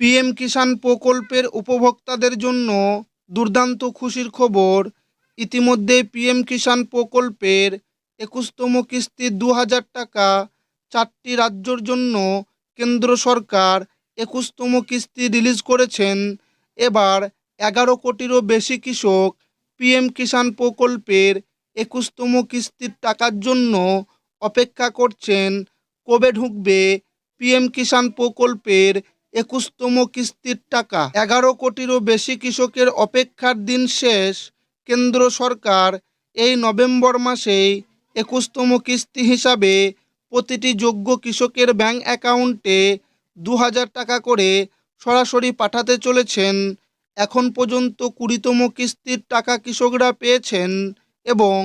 PM কিষাণ প্রকল্পের উপভোক্তাদের জন্য দুর্দান্ত খুশির খবর। ইতিমধ্যে পিএম কিষাণ প্রকল্পের একুশতম কিস্তি দু হাজার টাকা চারটি রাজ্যর জন্য কেন্দ্র সরকার একুশতম কিস্তি রিলিজ করেছেন। এবার এগারো কোটিরও বেশি কৃষক পিএম কিষাণ প্রকল্পের একুশতম কিস্তির টাকার জন্য অপেক্ষা করছেন। কবে ঢুকবে পিএম কিষাণ প্রকল্পের একুশতম কিস্তির টাকা। এগারো কোটিরও বেশি কৃষকের অপেক্ষার দিন শেষ। কেন্দ্র সরকার এই নভেম্বর মাসেই একুশতম কিস্তি হিসাবে প্রতিটি যোগ্য কৃষকের ব্যাংক অ্যাকাউন্টে দু হাজার টাকা করে সরাসরি পাঠাতে চলেছেন। এখন পর্যন্ত কুড়িতম কিস্তির টাকা কৃষকরা পেয়েছেন এবং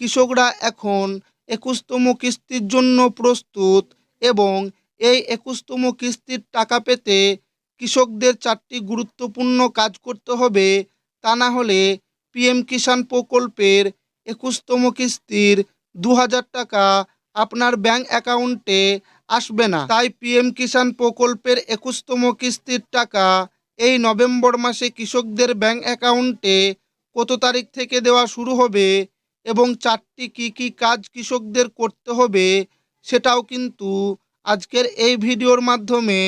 কৃষকরা এখন একুশতম কিস্তির জন্য প্রস্তুত এবং এই একুশতম কিস্তির টাকা পেতে কৃষকদের চারটি গুরুত্বপূর্ণ কাজ করতে হবে, তা না হলে পিএম কিষাণ প্রকল্পের একুশতম কিস্তির দু হাজার টাকা আপনার ব্যাংক অ্যাকাউন্টে আসবে না। তাই পিএম কিষাণ প্রকল্পের একুশতম কিস্তির টাকা এই নভেম্বর মাসে কৃষকদের ব্যাংক অ্যাকাউন্টে কত তারিখ থেকে দেওয়া শুরু হবে এবং চারটি কি কি কাজ কৃষকদের করতে হবে সেটাও কিন্তু আজকের এই ভিডিওর মাধ্যমে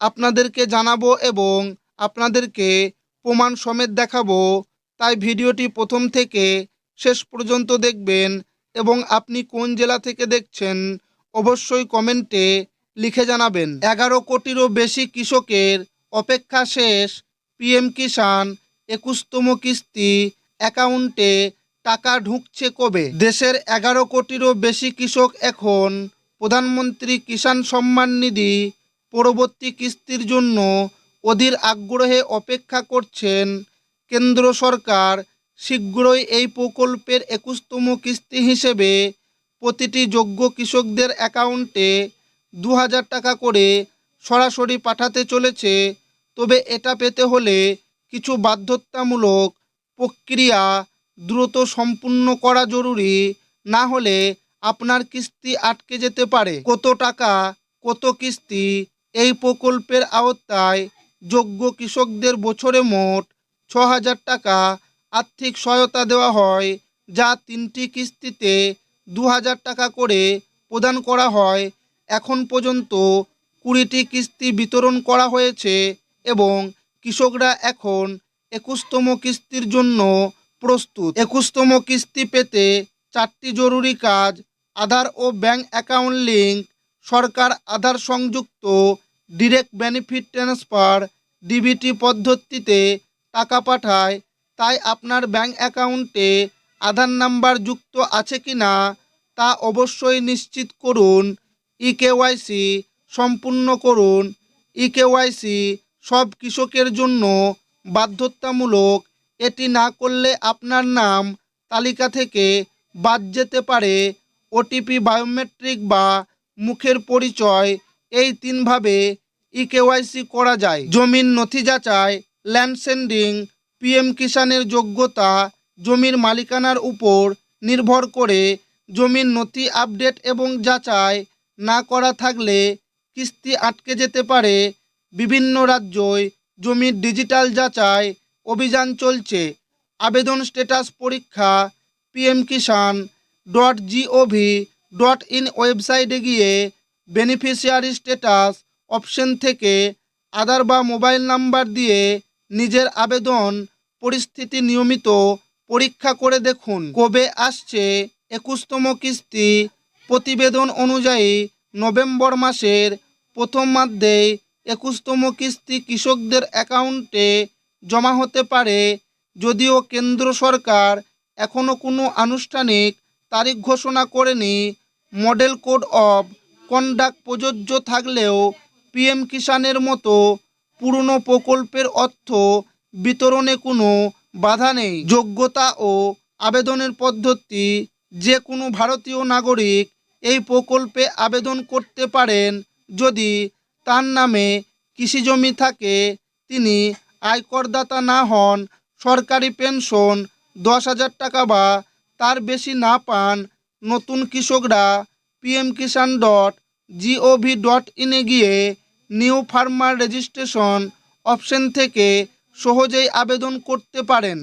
আপনাদেরকে জানাব এবং আপনাদেরকে প্রমাণ সমেত দেখাবো। তাই ভিডিওটি প্রথম থেকে শেষ পর্যন্ত দেখবেন এবং আপনি কোন জেলা থেকে দেখছেন অবশ্যই কমেন্টে লিখে জানাবেন। এগারো কোটিরও বেশি কৃষকের অপেক্ষা শেষ পিএম কিষাণ একুশতম কিস্তি অ্যাকাউন্টে টাকা ঢুকছে কবে? দেশের এগারো কোটিরও বেশি কৃষক এখন প্রধানমন্ত্রী কিষাণ সম্মান নিধি পরবর্তী কিস্তির জন্য অধীর আগ্রহে অপেক্ষা করছেন কেন্দ্র সরকার। শীঘ্রই এই প্রকল্পের একুশতম কিস্তি হিসেবে প্রতিটি যোগ্য কৃষকদের অ্যাকাউন্টে দু হাজার টাকা করে সরাসরি পাঠাতে চলেছে। তবে এটা পেতে হলে কিছু বাধ্যতামূলক প্রক্রিয়া দ্রুত সম্পূর্ণ করা জরুরি। না হলে আপনার কিস্তি আটকে যেতে পারে। কত টাকা, কত কিস্তি, এই প্রকল্পের আওতায় যোগ্য কৃষকদের বছরে মোট ছ হাজার টাকা আর্থিক সহায়তা দেওয়া হয়, যা তিনটি কিস্তিতে দু হাজার টাকা করে প্রদান করা হয়। এখন পর্যন্ত কুড়িটি কিস্তি বিতরণ করা হয়েছে এবং কৃষকরা এখন একুশতম কিস্তির জন্য প্রস্তুত। একুশতম কিস্তি পেতে চারটি জরুরি কাজ আধার ও ব্যাংক অ্যাকাউন্ট লিঙ্ক সরকার আধার সংযুক্ত, ডিরেক্ট বেনিফিট ট্রান্সফার ডিবিটি পদ্ধতিতে টাকা পাঠায়, তাই আপনার ব্যাংক অ্যাকাউন্টে আধার নাম্বার যুক্ত আছে কি না তা অবশ্যই নিশ্চিত করুন ইকেওয়াইসি সম্পূর্ণ করুন ইকেওয়াইসি সব কৃষকের জন্য বাধ্যতামূলক, এটি না করলে আপনার নাম তালিকা থেকে বাদ যেতে পারে ওটিপি বায়োমেট্রিক বা মুখের পরিচয়, এই তিনভাবে ইকেওয়াইসি করা যায়। জমির নথি যাচাই ল্যান্ড সেন্ডিং পিএম কিষাণের যোগ্যতা, জমির মালিকানার উপর নির্ভর করে জমির নথি আপডেট এবং যাচাই না করা থাকলে কিস্তি আটকে যেতে পারে। বিভিন্ন রাজ্যই জমির ডিজিটাল যাচাই অভিযান চলছে। আবেদন স্ট্যাটাস পরীক্ষা PM Kisan dot G O V dot in ওয়েবসাইটে গিয়ে বেনিফিশিয়ারি স্ট্যাটাস অপশন থেকে আধার বা মোবাইল নাম্বার দিয়ে নিজের আবেদন পরিস্থিতি নিয়মিত পরীক্ষা করে দেখুন। কবে আসছে একুশতম কিস্তি প্রতিবেদন অনুযায়ী নভেম্বর মাসের প্রথমার্ধেই একুশতম কিস্তি কৃষকদের অ্যাকাউন্টে জমা হতে পারে, যদিও কেন্দ্র সরকার এখনও কোনো আনুষ্ঠানিক তারিখ ঘোষণা করেনি মডেল কোড অফ কন্ডাক্ট প্রযোজ্য থাকলেও পিএম কিষাণের মতো পুরনো প্রকল্পের অর্থ বিতরণে কোনো বাধা নেই। যোগ্যতা ও আবেদনের পদ্ধতি যে কোনো ভারতীয় নাগরিক এই প্রকল্পে আবেদন করতে পারেন যদি তার নামে কৃষি জমি থাকে, তিনি আয়করদাতা না হন, সরকারি পেনশন দশ হাজার টাকা বা তার বেশি না পান নতুন কৃষকরা PM Kisan dot G O V dot ইনে গিয়ে নিউ ফার্মার রেজিস্ট্রেশন অপশন থেকে সহজেই আবেদন করতে পারেন।